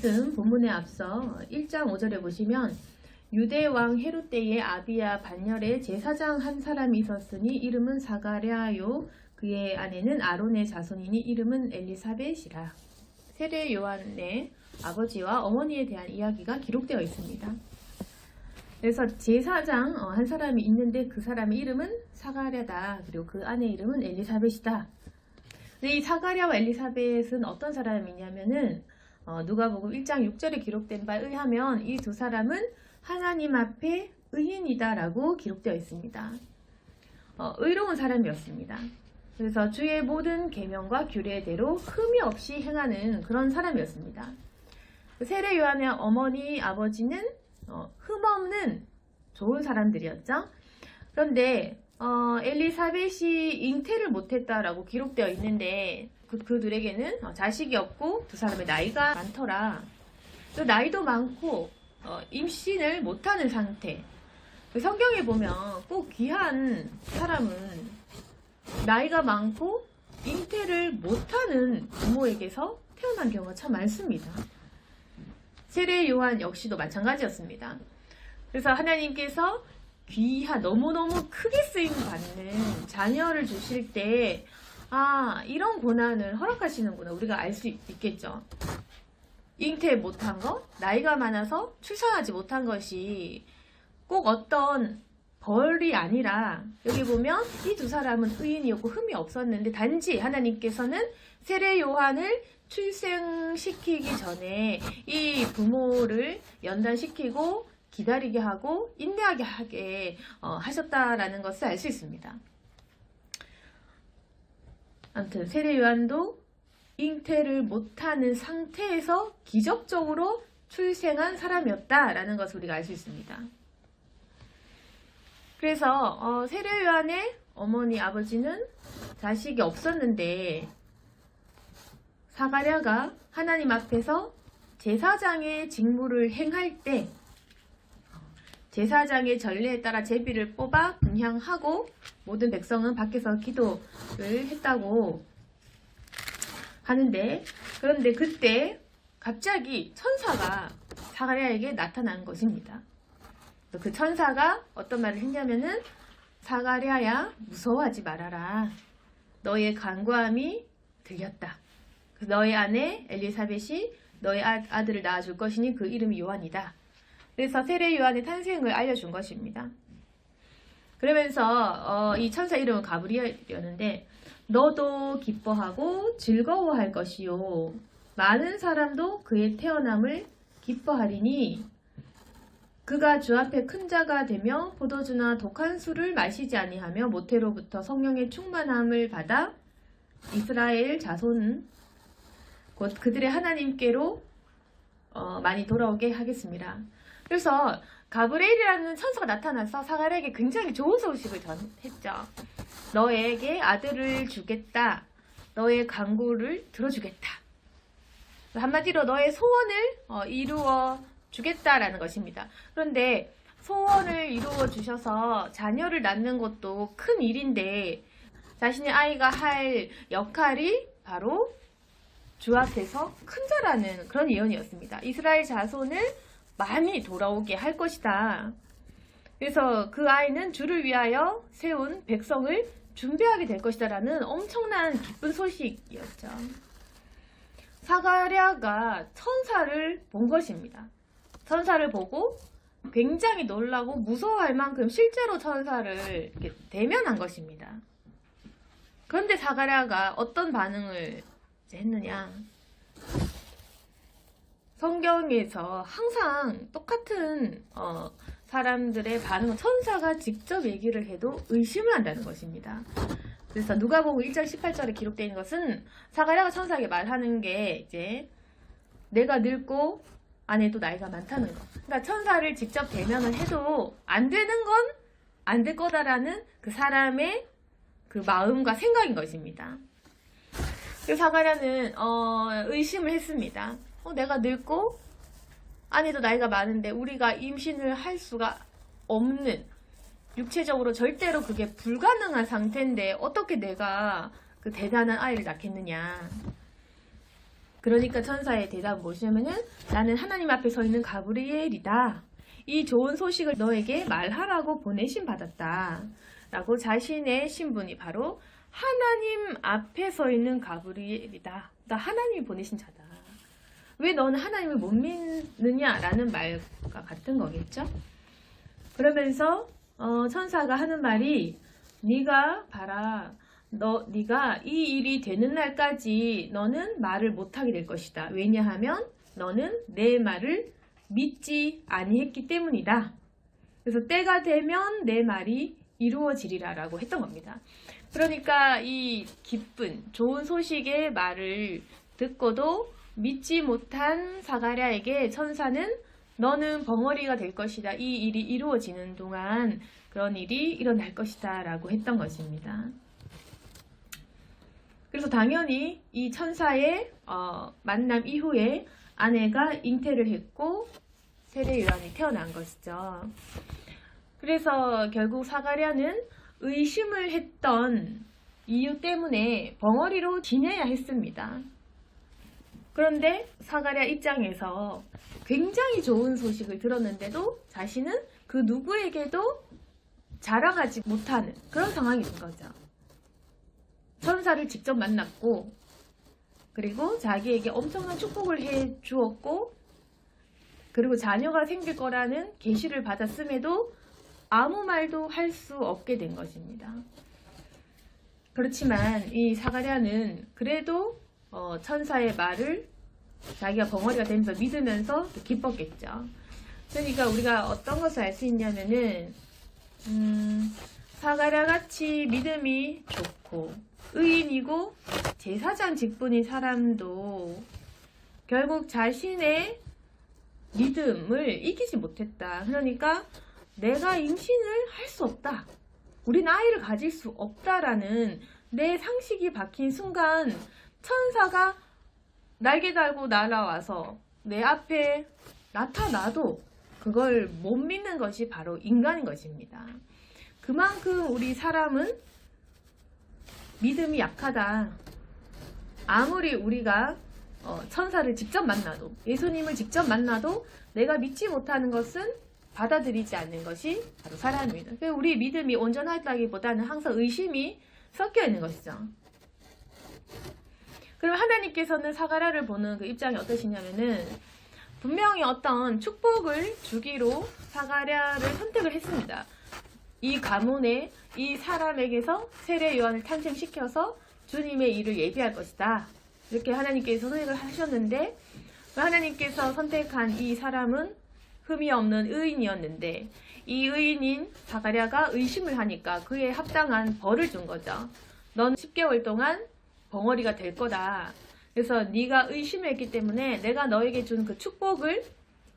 말씀 본문에 앞서 1장 5절에 보시면 유대 왕 헤롯 때에 아비야 반열에 제사장 한 사람이 있었으니 이름은 사가랴요 그의 아내는 아론의 자손이니 이름은 엘리사벳이라 세례 요한의 아버지와 어머니에 대한 이야기가 기록되어 있습니다. 그래서 제사장 어, 한 사람이 있는데 그 사람의 이름은 사가랴다 그리고 그 아내 이름은 엘리사벳이다. 근데 이 사가랴와 엘리사벳은 어떤 사람이냐면은 어, 누가복음 1장 6절에 기록된 바에 의하면 이 두 사람은 하나님 앞에 의인이다라고 기록되어 있습니다. 어, 의로운 사람이었습니다. 그래서 주의 모든 계명과 규례대로 흠이 없이 행하는 그런 사람이었습니다. 세례 요한의 어머니 아버지는 어, 흠 없는 좋은 사람들이었죠. 그런데 어, 엘리사벳이 잉태를 못했다라고 기록되어 있는데 그, 그들에게는 어, 자식이 없고 두 사람의 나이가 많더라. 또 나이도 많고 어, 임신을 못하는 상태. 그 성경에 보면 꼭 귀한 사람은 나이가 많고 잉태를 못하는 부모에게서 태어난 경우가 참 많습니다. 세례 요한 역시도 마찬가지였습니다. 그래서 하나님께서 귀한 너무너무 크게 쓰임 받는 자녀를 주실 때 아, 이런 고난을 허락하시는구나. 우리가 알 수 있겠죠. 잉태 못한 거, 나이가 많아서 출산하지 못한 것이 꼭 어떤 벌이 아니라 여기 보면 이 두 사람은 의인이었고 흠이 없었는데 단지 하나님께서는 세례 요한을 출생시키기 전에 이 부모를 연단시키고 기다리게 하고 인내하게 하게 어, 하셨다라는 것을 알 수 있습니다. 아무튼 세례 요한도 잉태를 못하는 상태에서 기적적으로 출생한 사람이었다라는 것을 우리가 알 수 있습니다. 그래서 어, 세례 요한의 어머니 아버지는 자식이 없었는데 사가랴가 하나님 앞에서 제사장의 직무를 행할 때 제사장의 전례에 따라 제비를 뽑아 분향하고 모든 백성은 밖에서 기도를 했다고 하는데 그런데 그때 갑자기 천사가 사가랴에게 나타난 것입니다. 그 천사가 어떤 말을 했냐면은 사가랴야 무서워하지 말아라. 너의 간구함이 들렸다. 그 너의 아내 엘리사벳이 너의 아, 아들을 낳아줄 것이니 그 이름이 요한이다. 그래서 세례 요한의 탄생을 알려준 것입니다. 그러면서 어, 이 천사 이름은 가브리엘이었는데 너도 기뻐하고 즐거워할 것이요 많은 사람도 그의 태어남을 기뻐하리니 그가 주 앞에 큰 자가 되며 포도주나 독한 술을 마시지 아니하며 모태로부터 성령의 충만함을 받아 이스라엘 자손 곧 그들의 하나님께로 어, 많이 돌아오게 하겠습니다. 그래서 가브리엘이라는 천사가 나타나서 사가랴에게 굉장히 좋은 소식을 전했죠. 너에게 아들을 주겠다. 너의 간구를 들어주겠다. 한마디로 너의 소원을 어, 이루어 주겠다라는 것입니다. 그런데 소원을 이루어 주셔서 자녀를 낳는 것도 큰 일인데 자신의 아이가 할 역할이 바로 주 앞에서 큰 자라는 그런 예언이었습니다. 이스라엘 자손을 많이 돌아오게 할 것이다. 그래서 그 아이는 주를 위하여 세운 백성을 준비하게 될 것이다 라는 엄청난 기쁜 소식이었죠. 사가랴가 천사를 본 것입니다. 천사를 보고 굉장히 놀라고 무서워할 만큼 실제로 천사를 대면한 것입니다. 그런데 사가랴가 어떤 반응을 했느냐? 성경에서 항상 똑같은 어, 사람들의 반응은 천사가 직접 얘기를 해도 의심을 한다는 것입니다. 그래서 누가복음 1장 18절에 기록되어 있는 것은 사가랴가 천사에게 말하는 게 이제 내가 늙고 아내도 나이가 많다는 거. 그러니까 천사를 직접 대면을 해도 안 되는 건 안 될 거다라는 그 사람의 그 마음과 생각인 것입니다. 그 사가랴는 어, 의심을 했습니다. 어, 내가 늙고 아내도 나이가 많은데 우리가 임신을 할 수가 없는 육체적으로 절대로 그게 불가능한 상태인데 어떻게 내가 그 대단한 아이를 낳겠느냐. 그러니까 천사의 대답은 무엇이냐면은 나는 하나님 앞에 서 있는 가브리엘이다. 이 좋은 소식을 너에게 말하라고 보내심 받았다. 라고 자신의 신분이 바로 하나님 앞에 서 있는 가브리엘이다. 나 하나님이 보내신 자다. 왜 너는 하나님을 못 믿느냐라는 말과 같은 거겠죠? 그러면서 어, 천사가 하는 말이 네가 봐라. 너 네가 이 일이 되는 날까지 너는 말을 못하게 될 것이다. 왜냐하면 너는 내 말을 믿지 아니했기 때문이다. 그래서 때가 되면 내 말이 이루어지리라라고 했던 겁니다. 그러니까 이 기쁜 좋은 소식의 말을 듣고도 믿지 못한 사가랴에게 천사는 너는 벙어리가 될 것이다. 이 일이 이루어지는 동안 그런 일이 일어날 것이다. 라고 했던 것입니다. 그래서 당연히 이 천사의 어, 만남 이후에 아내가 잉태를 했고 세례 요한이 태어난 것이죠. 그래서 결국 사가랴는 의심을 했던 이유 때문에 벙어리로 지내야 했습니다. 그런데 사가랴 입장에서 굉장히 좋은 소식을 들었는데도 자신은 그 누구에게도 자랑하지 못하는 그런 상황이 된 거죠. 천사를 직접 만났고, 그리고 자기에게 엄청난 축복을 해 주었고, 그리고 자녀가 생길 거라는 계시를 받았음에도 아무 말도 할 수 없게 된 것입니다. 그렇지만 이 사가랴는 그래도 어, 천사의 말을 자기가 벙어리가 되면서 믿으면서 기뻤겠죠. 그러니까 우리가 어떤 것을 알 수 있냐면은 음, 사가랴 같이 믿음이 좋고 의인이고 제사장 직분인 사람도 결국 자신의 믿음을 이기지 못했다. 그러니까 내가 임신을 할 수 없다. 우린 아이를 가질 수 없다라는 내 상식이 박힌 순간 천사가 날개 달고 날아와서 내 앞에 나타나도 그걸 못 믿는 것이 바로 인간인 것입니다. 그만큼 우리 사람은 믿음이 약하다. 아무리 우리가 어, 천사를 직접 만나도 예수님을 직접 만나도 내가 믿지 못하는 것은 받아들이지 않는 것이 바로 사람입니다. 우리 믿음이 온전하다기보다는 항상 의심이 섞여 있는 것이죠. 그럼 하나님께서는 사가라를 보는 그 입장이 어떠시냐면은 분명히 어떤 축복을 주기로 사가랴를 선택을 했습니다. 이 가문에 이 사람에게서 세례 요한을 탄생시켜서 주님의 일을 예비할 것이다. 이렇게 하나님께서 선택을 하셨는데 하나님께서 선택한 이 사람은 흠이 없는 의인이었는데 이 의인인 사가랴가 의심을 하니까 그에 합당한 벌을 준 거죠. 넌 10개월 동안 벙어리가 될 거다. 그래서 네가 의심했기 때문에 내가 너에게 준 그 축복을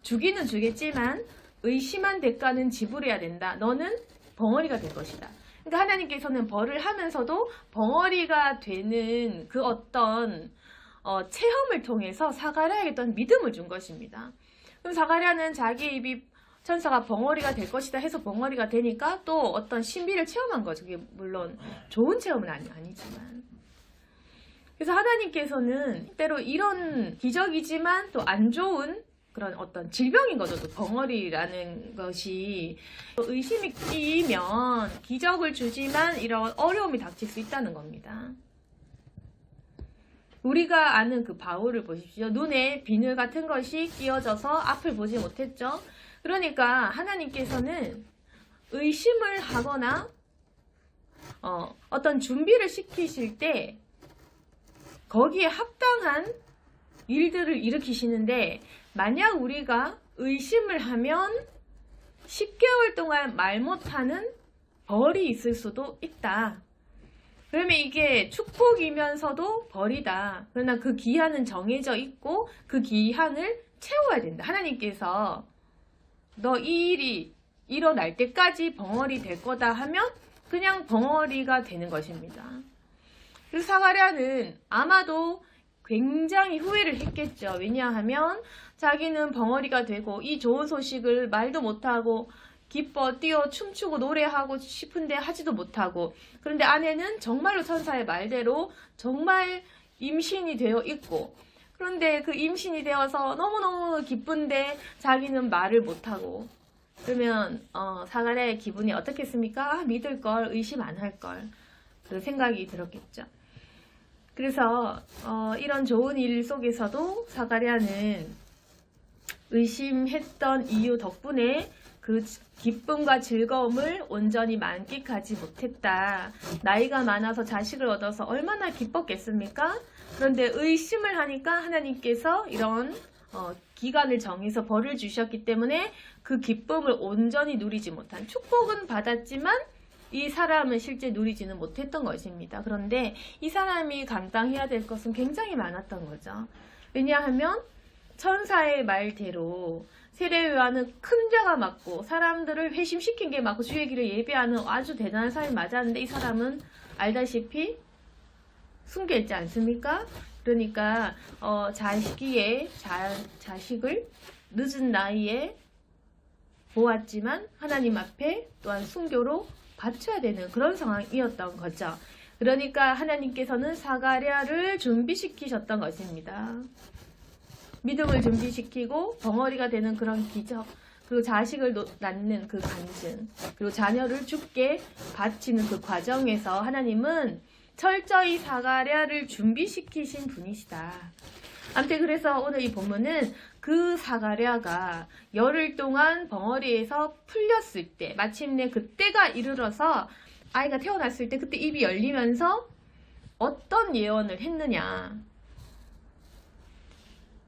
주기는 주겠지만 의심한 대가는 지불해야 된다. 너는 벙어리가 될 것이다. 그러니까 하나님께서는 벌을 하면서도 벙어리가 되는 그 어떤 어, 체험을 통해서 사가랴에게 어떤 믿음을 준 것입니다. 그럼 사가랴는 자기 입이 천사가 벙어리가 될 것이다 해서 벙어리가 되니까 또 어떤 신비를 체험한 거죠. 그게 물론 좋은 체험은 아니, 아니지만. 그래서 하나님께서는 때로 이런 기적이지만 또 안 좋은 그런 어떤 질병인 거죠. 또 벙어리라는 것이 또 의심이 끼면 기적을 주지만 이런 어려움이 닥칠 수 있다는 겁니다. 우리가 아는 그 바울을 보십시오. 눈에 비늘 같은 것이 끼어져서 앞을 보지 못했죠. 그러니까 하나님께서는 의심을 하거나 어, 어떤 준비를 시키실 때 거기에 합당한 일들을 일으키시는데 만약 우리가 의심을 하면 10개월 동안 말 못하는 벌이 있을 수도 있다. 그러면 이게 축복이면서도 벌이다. 그러나 그 기한은 정해져 있고 그 기한을 채워야 된다. 하나님께서 너 이 일이 일어날 때까지 벙어리 될 거다 하면 그냥 벙어리가 되는 것입니다. 그래서 사가랴는 아마도 굉장히 후회를 했겠죠. 왜냐하면 자기는 벙어리가 되고 이 좋은 소식을 말도 못하고 기뻐 뛰어 춤추고 노래하고 싶은데 하지도 못하고 그런데 아내는 정말로 천사의 말대로 정말 임신이 되어 있고 그런데 그 임신이 되어서 너무너무 기쁜데 자기는 말을 못하고 그러면 어, 사가랴의 기분이 어떻겠습니까? 아, 믿을 걸 의심 안 할 걸. 그 생각이 들었겠죠. 그래서 어, 이런 좋은 일 속에서도 사가랴는 의심했던 이유 덕분에 그 기쁨과 즐거움을 온전히 만끽하지 못했다. 나이가 많아서 자식을 얻어서 얼마나 기뻤겠습니까? 그런데 의심을 하니까 하나님께서 이런 어, 기간을 정해서 벌을 주셨기 때문에 그 기쁨을 온전히 누리지 못한 축복은 받았지만 이 사람은 실제 누리지는 못했던 것입니다. 그런데 이 사람이 감당해야 될 것은 굉장히 많았던 거죠. 왜냐하면 천사의 말대로 세례요한은 큰 죄가 맞고 사람들을 회심시킨 게 맞고 주의 길을 예배하는 아주 대단한 사람이 맞았는데 이 사람은 알다시피 숨겨있지 않습니까? 그러니까 어, 자식기에 자, 자식을 늦은 나이에 보았지만 하나님 앞에 또한 순교로 바쳐야 되는 그런 상황이었던 거죠. 그러니까 하나님께서는 사가랴를 준비시키셨던 것입니다. 믿음을 준비시키고 벙어리가 되는 그런 기적, 그리고 자식을 놓- 낳는 그 간증, 그리고 자녀를 죽게 바치는 그 과정에서 하나님은 철저히 사가랴를 준비시키신 분이시다. 아무튼 그래서 오늘 이 본문은 그 사가랴가 열흘 동안 벙어리에서 풀렸을 때 마침내 그때가 이르러서 아이가 태어났을 때 그때 입이 열리면서 어떤 예언을 했느냐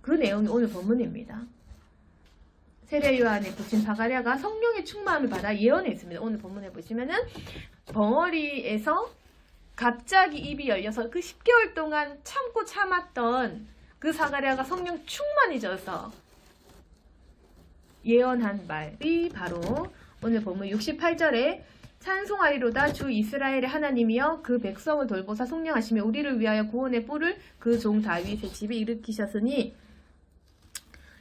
그 내용이 오늘 본문입니다. 세례 요한의 부친 사가랴가 성령의 충만을 받아 예언했습니다. 오늘 본문에 보시면은 벙어리에서 갑자기 입이 열려서 그 10개월 동안 참고 참았던 그 사가랴가 성령 충만해져서 예언한 말이 바로 오늘 본문 68절에 찬송하리로다 주 이스라엘의 하나님이여 그 백성을 돌보사 속량하시며 우리를 위하여 구원의 뿔을 그 종 다윗의 집에 일으키셨으니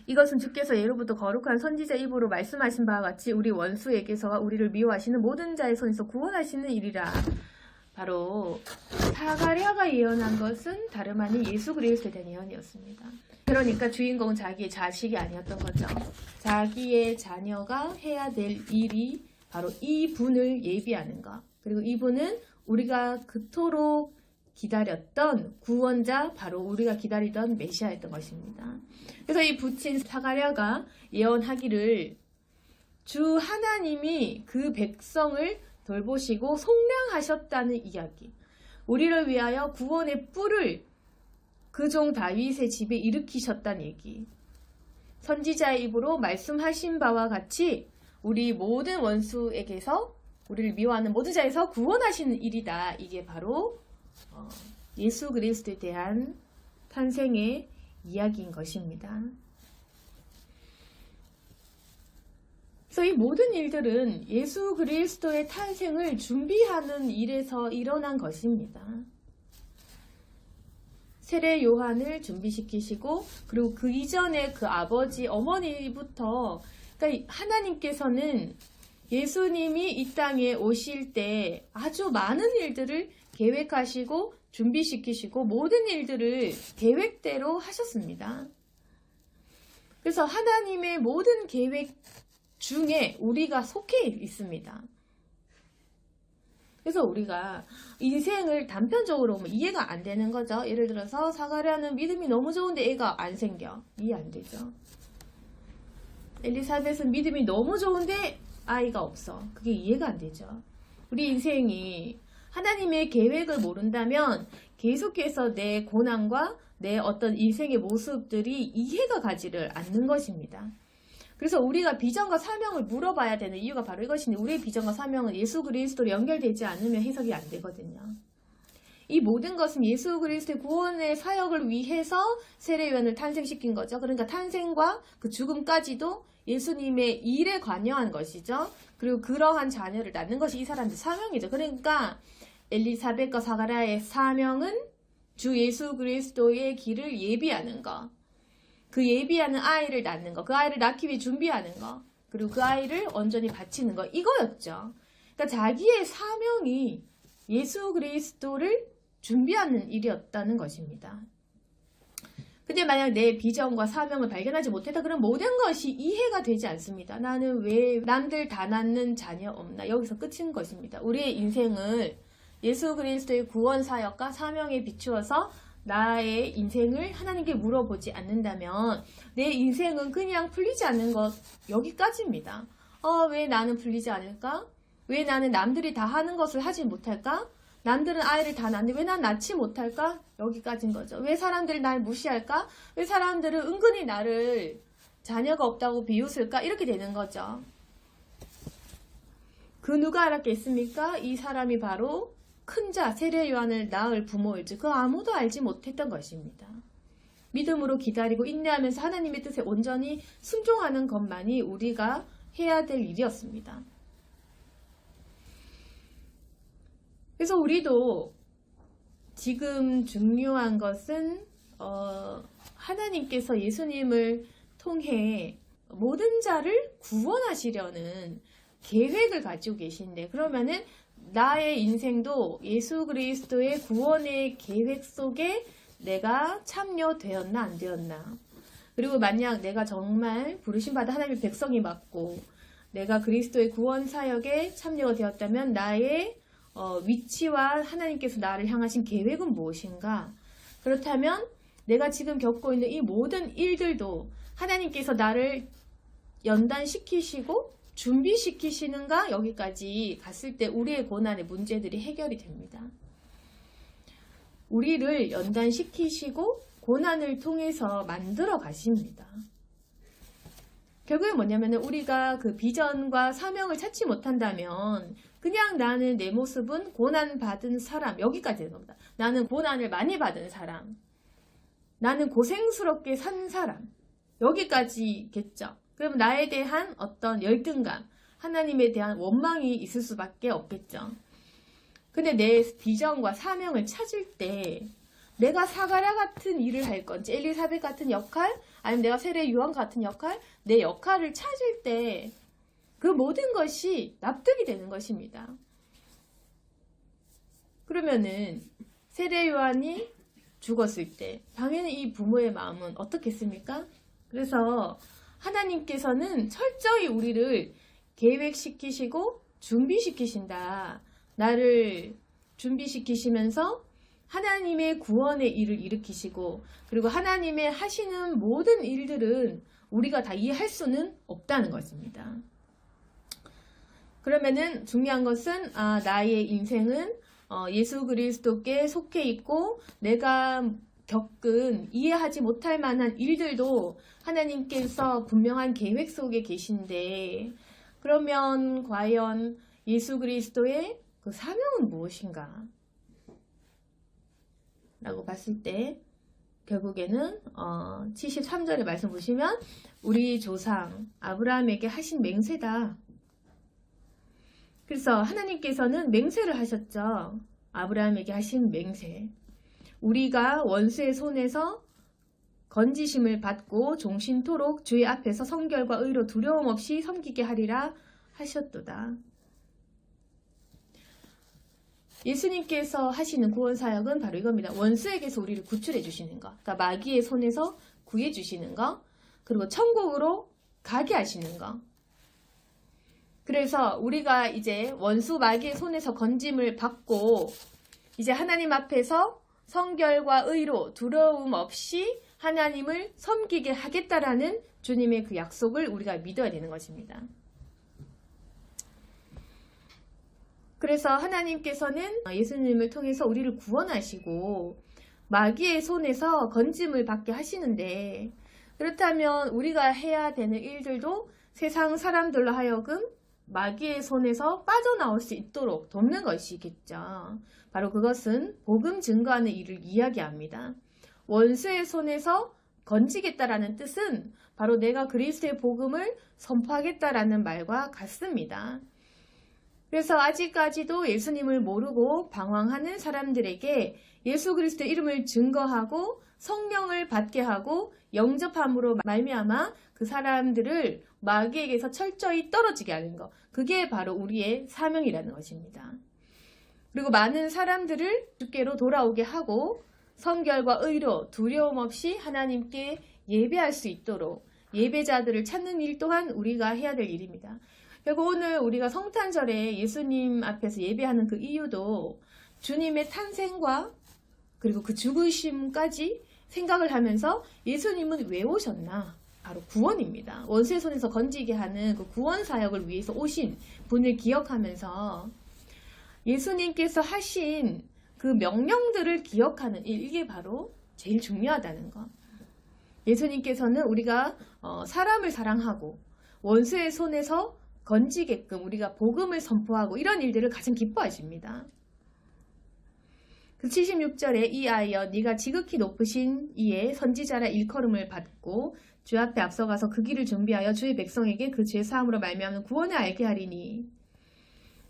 이것은 주께서 예로부터 거룩한 선지자 입으로 말씀하신 바와 같이 우리 원수에게서와 우리를 미워하시는 모든 자의 손에서 구원하시는 일이라. 바로 사가랴가 예언한 것은 다름 아닌 예수 그리스도에 대한 예언이었습니다. 그러니까 주인공은 자기의 자식이 아니었던 거죠. 자기의 자녀가 해야 될 일이 바로 이 분을 예비하는 것. 그리고 이분은 우리가 그토록 기다렸던 구원자, 바로 우리가 기다리던 메시아였던 것입니다. 그래서 이 부친 사가랴가 예언하기를 주 하나님이 그 백성을 돌보시고 속량하셨다는 이야기. 우리를 위하여 구원의 뿔을 그 종 다윗의 집에 일으키셨다는 얘기. 선지자의 입으로 말씀하신 바와 같이 우리 모든 원수에게서 우리를 미워하는 모든 자에서 구원하시는 일이다. 이게 바로 어, 예수 그리스도에 대한 탄생의 이야기인 것입니다. 그래서 이 모든 일들은 예수 그리스도의 탄생을 준비하는 일에서 일어난 것입니다. 세례 요한을 준비시키시고 그리고 그 이전에 그 아버지 어머니부터 그러니까 하나님께서는 예수님이 이 땅에 오실 때 아주 많은 일들을 계획하시고 준비시키시고 모든 일들을 계획대로 하셨습니다. 그래서 하나님의 모든 계획 중에 우리가 속해 있습니다. 그래서 우리가 인생을 단편적으로 보면 이해가 안 되는 거죠. 예를 들어서 사가랴는 믿음이 너무 좋은데 애가 안 생겨. 이해 안 되죠. 엘리사벳은 믿음이 너무 좋은데 아이가 없어. 그게 이해가 안 되죠. 우리 인생이 하나님의 계획을 모른다면 계속해서 내 고난과 내 어떤 인생의 모습들이 이해가 가지를 않는 것입니다. 그래서 우리가 비전과 사명을 물어봐야 되는 이유가 바로 이것인데 우리의 비전과 사명은 예수 그리스도로 연결되지 않으면 해석이 안 되거든요. 이 모든 것은 예수 그리스도의 구원의 사역을 위해서 세례요한을 탄생시킨 거죠. 그러니까 탄생과 그 죽음까지도 예수님의 일에 관여한 것이죠. 그리고 그러한 자녀를 낳는 것이 이 사람들 사명이죠. 그러니까 엘리사벳과 사가랴의 사명은 주 예수 그리스도의 길을 예비하는 것. 그 예비하는 아이를 낳는 것. 그 아이를 낳기 위해 준비하는 것. 그리고 그 아이를 온전히 바치는 것. 이거였죠. 그러니까 자기의 사명이 예수 그리스도를 준비하는 일이었다는 것입니다. 근데 만약 내 비전과 사명을 발견하지 못했다 그럼 모든 것이 이해가 되지 않습니다. 나는 왜 남들 다 낳는 자녀 없나 여기서 끝인 것입니다. 우리의 인생을 예수 그리스도의 구원 사역과 사명에 비추어서 나의 인생을 하나님께 물어보지 않는다면 내 인생은 그냥 풀리지 않는 것 여기까지입니다. 어, 왜 나는 풀리지 않을까? 왜 나는 남들이 다 하는 것을 하지 못할까? 남들은 아이를 다 낳는데 왜 난 낳지 못할까? 여기까지인 거죠. 왜 사람들이 날 무시할까? 왜 사람들은 은근히 나를 자녀가 없다고 비웃을까? 이렇게 되는 거죠. 그 누가 알았겠습니까? 이 사람이 바로 큰 자, 세례 요한을 낳을 부모일지 그 아무도 알지 못했던 것입니다. 믿음으로 기다리고 인내하면서 하나님의 뜻에 온전히 순종하는 것만이 우리가 해야 될 일이었습니다. 그래서 우리도 지금 중요한 것은 어, 하나님께서 예수님을 통해 모든 자를 구원하시려는 계획을 가지고 계신데 그러면은 나의 인생도 예수 그리스도의 구원의 계획 속에 내가 참여되었나 안 되었나 그리고 만약 내가 정말 부르심 받아 하나님의 백성이 맞고 내가 그리스도의 구원 사역에 참여가 되었다면 나의 어, 위치와 하나님께서 나를 향하신 계획은 무엇인가? 그렇다면 내가 지금 겪고 있는 이 모든 일들도 하나님께서 나를 연단시키시고 준비시키시는가? 여기까지 갔을 때 우리의 고난의 문제들이 해결이 됩니다. 우리를 연단시키시고 고난을 통해서 만들어 가십니다. 결국에 뭐냐면 우리가 그 비전과 사명을 찾지 못한다면 그냥 나는 내 모습은 고난 받은 사람 여기까지 되는 겁니다. 나는 고난을 많이 받은 사람. 나는 고생스럽게 산 사람. 여기까지겠죠. 그럼 나에 대한 어떤 열등감, 하나님에 대한 원망이 있을 수밖에 없겠죠. 근데 내 비전과 사명을 찾을 때 내가 사가랴 같은 일을 할 건지 엘리사벳 같은 역할 아니면 내가 세례 요한 같은 역할 내 역할을 찾을 때 그 모든 것이 납득이 되는 것입니다. 그러면은 세례 요한이 죽었을 때 당연히 이 부모의 마음은 어떻겠습니까? 그래서 하나님께서는 철저히 우리를 계획시키시고 준비시키신다. 나를 준비시키시면서 하나님의 구원의 일을 일으키시고 그리고 하나님의 하시는 모든 일들은 우리가 다 이해할 수는 없다는 것입니다. 그러면은 중요한 것은 아, 나의 인생은 어, 예수 그리스도께 속해 있고 내가 겪은 이해하지 못할 만한 일들도 하나님께서 분명한 계획 속에 계신데 그러면 과연 예수 그리스도의 그 사명은 무엇인가? 라고 봤을 때 결국에는 어, 73절의 말씀 보시면 우리 조상 아브라함에게 하신 맹세다. 그래서 하나님께서는 맹세를 하셨죠. 아브라함에게 하신 맹세. 우리가 원수의 손에서 건지심을 받고 종신토록 주의 앞에서 성결과 의로 두려움 없이 섬기게 하리라 하셨도다. 예수님께서 하시는 구원 사역은 바로 이겁니다. 원수에게서 우리를 구출해 주시는 것. 그러니까 마귀의 손에서 구해 주시는 것. 그리고 천국으로 가게 하시는 것. 그래서 우리가 이제 원수 마귀의 손에서 건짐을 받고 이제 하나님 앞에서 성결과 의로 두려움 없이 하나님을 섬기게 하겠다라는 주님의 그 약속을 우리가 믿어야 되는 것입니다. 그래서 하나님께서는 예수님을 통해서 우리를 구원하시고 마귀의 손에서 건짐을 받게 하시는데 그렇다면 우리가 해야 되는 일들도 세상 사람들로 하여금 마귀의 손에서 빠져나올 수 있도록 돕는 것이겠죠. 바로 그것은 복음 증거하는 일을 이야기합니다. 원수의 손에서 건지겠다라는 뜻은 바로 내가 그리스도의 복음을 선포하겠다라는 말과 같습니다. 그래서 아직까지도 예수님을 모르고 방황하는 사람들에게 예수 그리스도의 이름을 증거하고 성령을 받게 하고 영접함으로 말미암아 그 사람들을 마귀에게서 철저히 떨어지게 하는 것. 그게 바로 우리의 사명이라는 것입니다. 그리고 많은 사람들을 주께로 돌아오게 하고 성결과 의로 두려움 없이 하나님께 예배할 수 있도록 예배자들을 찾는 일 또한 우리가 해야 될 일입니다. 결국 오늘 우리가 성탄절에 예수님 앞에서 예배하는 그 이유도 주님의 탄생과 그리고 그 죽으심까지 생각을 하면서 예수님은 왜 오셨나? 바로 구원입니다. 원수의 손에서 건지게 하는 그 구원 사역을 위해서 오신 분을 기억하면서 예수님께서 하신 그 명령들을 기억하는 일, 이게 바로 제일 중요하다는 것. 예수님께서는 우리가 어, 사람을 사랑하고 원수의 손에서 건지게끔 우리가 복음을 선포하고 이런 일들을 가장 기뻐하십니다. 그 76절에 이 아이여 네가 지극히 높으신 이에 선지자라 일컬음을 받고 주 앞에 앞서가서 그 길을 준비하여 주의 백성에게 그 죄 사함으로 말미암는 구원을 알게 하리니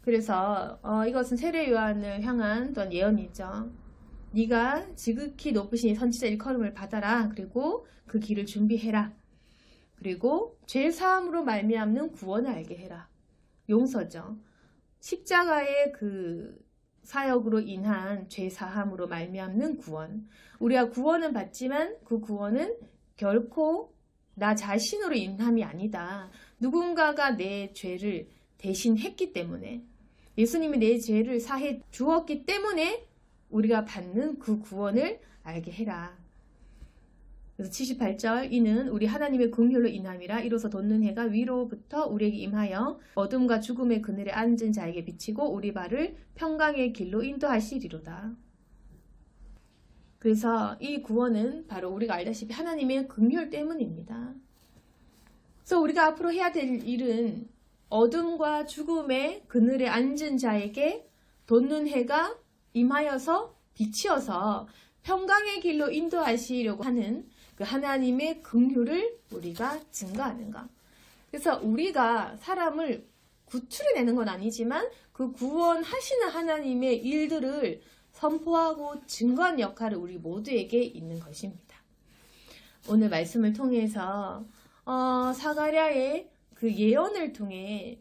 그래서 어, 이것은 세례 요한을 향한 어떤 예언이죠. 네가 지극히 높으신 이 선지자 일컬음을 받아라. 그리고 그 길을 준비해라. 그리고 죄 사함으로 말미암는 구원을 알게 해라. 용서죠. 십자가의 그 사역으로 인한 죄 사함으로 말미암는 구원. 우리가 구원은 받지만 그 구원은 결코 나 자신으로 인함이 아니다. 누군가가 내 죄를 대신 했기 때문에 예수님이 내 죄를 사해 주었기 때문에 우리가 받는 그 구원을 알게 해라. 그래서 78절 이는 우리 하나님의 긍휼로 인함이라 이로써 돋는 해가 위로부터 우리에게 임하여 어둠과 죽음의 그늘에 앉은 자에게 비치고 우리 발을 평강의 길로 인도하시리로다. 그래서 이 구원은 바로 우리가 알다시피 하나님의 긍휼 때문입니다. 그래서 우리가 앞으로 해야 될 일은 어둠과 죽음의 그늘에 앉은 자에게 돋는 해가 임하여서 비치어서 평강의 길로 인도하시려고 하는 그 하나님의 긍휼을 우리가 증거하는 것. 그래서 우리가 사람을 구출해내는 건 아니지만 그 구원하시는 하나님의 일들을 선포하고 증거하는 역할을 우리 모두에게 있는 것입니다. 오늘 말씀을 통해서 어, 사가랴의 그 예언을 통해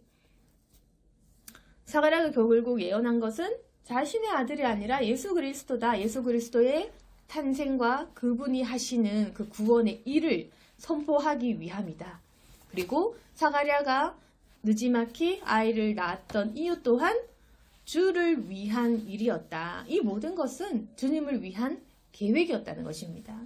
사가랴가 결국 예언한 것은 자신의 아들이 아니라 예수 그리스도다. 예수 그리스도의 탄생과 그분이 하시는 그 구원의 일을 선포하기 위함이다. 그리고 사가랴가 느지막이 아이를 낳았던 이유 또한 주를 위한 일이었다. 이 모든 것은 주님을 위한 계획이었다는 것입니다.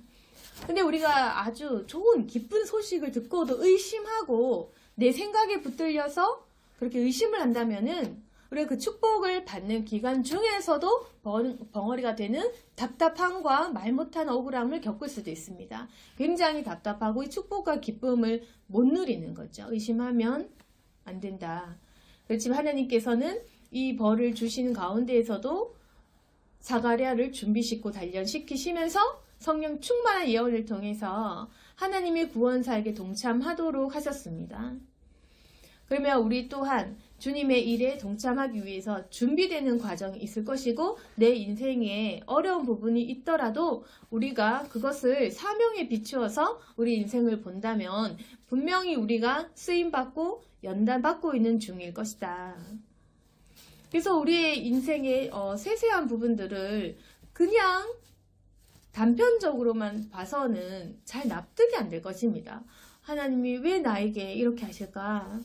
근데 우리가 아주 좋은 기쁜 소식을 듣고도 의심하고 내 생각에 붙들려서 그렇게 의심을 한다면은 우리가 그 축복을 받는 기간 중에서도 벙- 벙어리가 되는 답답함과 말 못한 억울함을 겪을 수도 있습니다. 굉장히 답답하고 이 축복과 기쁨을 못 누리는 거죠. 의심하면 안 된다. 그렇지만 하나님께서는 이 벌을 주시는 가운데에서도 사가랴를 준비시키고 단련시키시면서 성령 충만한 예언을 통해서 하나님의 구원사에게 동참하도록 하셨습니다. 그러면 우리 또한 주님의 일에 동참하기 위해서 준비되는 과정이 있을 것이고 내 인생에 어려운 부분이 있더라도 우리가 그것을 사명에 비추어서 우리 인생을 본다면 분명히 우리가 쓰임받고 연단받고 있는 중일 것이다. 그래서 우리의 인생의 어, 세세한 부분들을 그냥 단편적으로만 봐서는 잘 납득이 안 될 것입니다. 하나님이 왜 나에게 이렇게 하실까?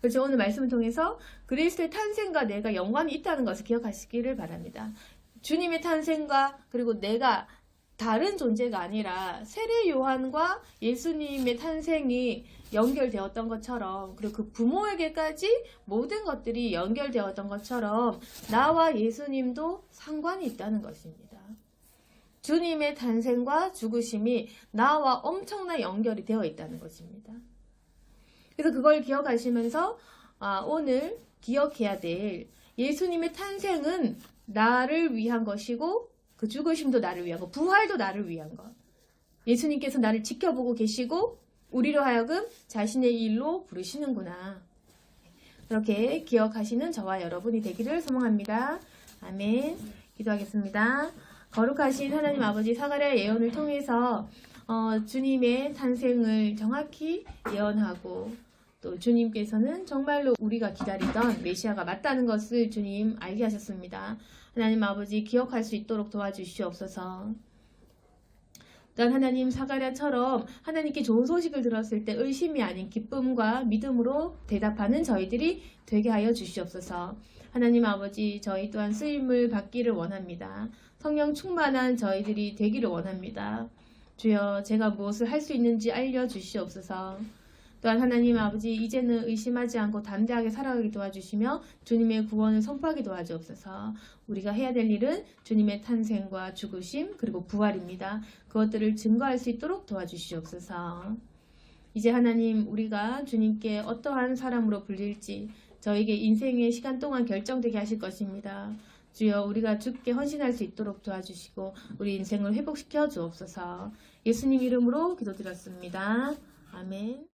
그래서 오늘 말씀을 통해서 그리스도의 탄생과 내가 연관이 있다는 것을 기억하시기를 바랍니다. 주님의 탄생과 그리고 내가 다른 존재가 아니라 세례 요한과 예수님의 탄생이 연결되었던 것처럼 그리고 그 부모에게까지 모든 것들이 연결되었던 것처럼 나와 예수님도 상관이 있다는 것입니다. 주님의 탄생과 죽으심이 나와 엄청난 연결이 되어 있다는 것입니다. 그래서 그걸 기억하시면서 아, 오늘 기억해야 될 예수님의 탄생은 나를 위한 것이고 그 죽으심도 나를 위한 것, 부활도 나를 위한 것. 예수님께서 나를 지켜보고 계시고 우리로 하여금 자신의 일로 부르시는구나. 그렇게 기억하시는 저와 여러분이 되기를 소망합니다. 아멘. 기도하겠습니다. 거룩하신 하나님 아버지 사가랴 예언을 통해서 어, 주님의 탄생을 정확히 예언하고 또 주님께서는 정말로 우리가 기다리던 메시아가 맞다는 것을 주님 알게 하셨습니다. 하나님 아버지 기억할 수 있도록 도와주시옵소서. 또한 하나님 사가랴처럼 하나님께 좋은 소식을 들었을 때 의심이 아닌 기쁨과 믿음으로 대답하는 저희들이 되게 하여 주시옵소서. 하나님 아버지 저희 또한 쓰임을 받기를 원합니다. 성령 충만한 저희들이 되기를 원합니다. 주여 제가 무엇을 할 수 있는지 알려 주시옵소서. 또한 하나님 아버지 이제는 의심하지 않고 담대하게 살아가게 도와주시며 주님의 구원을 선포하게 도와주옵소서. 우리가 해야 될 일은 주님의 탄생과 죽으심 그리고 부활입니다. 그것들을 증거할 수 있도록 도와주시옵소서. 이제 하나님 우리가 주님께 어떠한 사람으로 불릴지 저에게 인생의 시간 동안 결정되게 하실 것입니다. 주여 우리가 주께 헌신할 수 있도록 도와주시고 우리 인생을 회복시켜 주옵소서. 예수님 이름으로 기도드렸습니다. 아멘.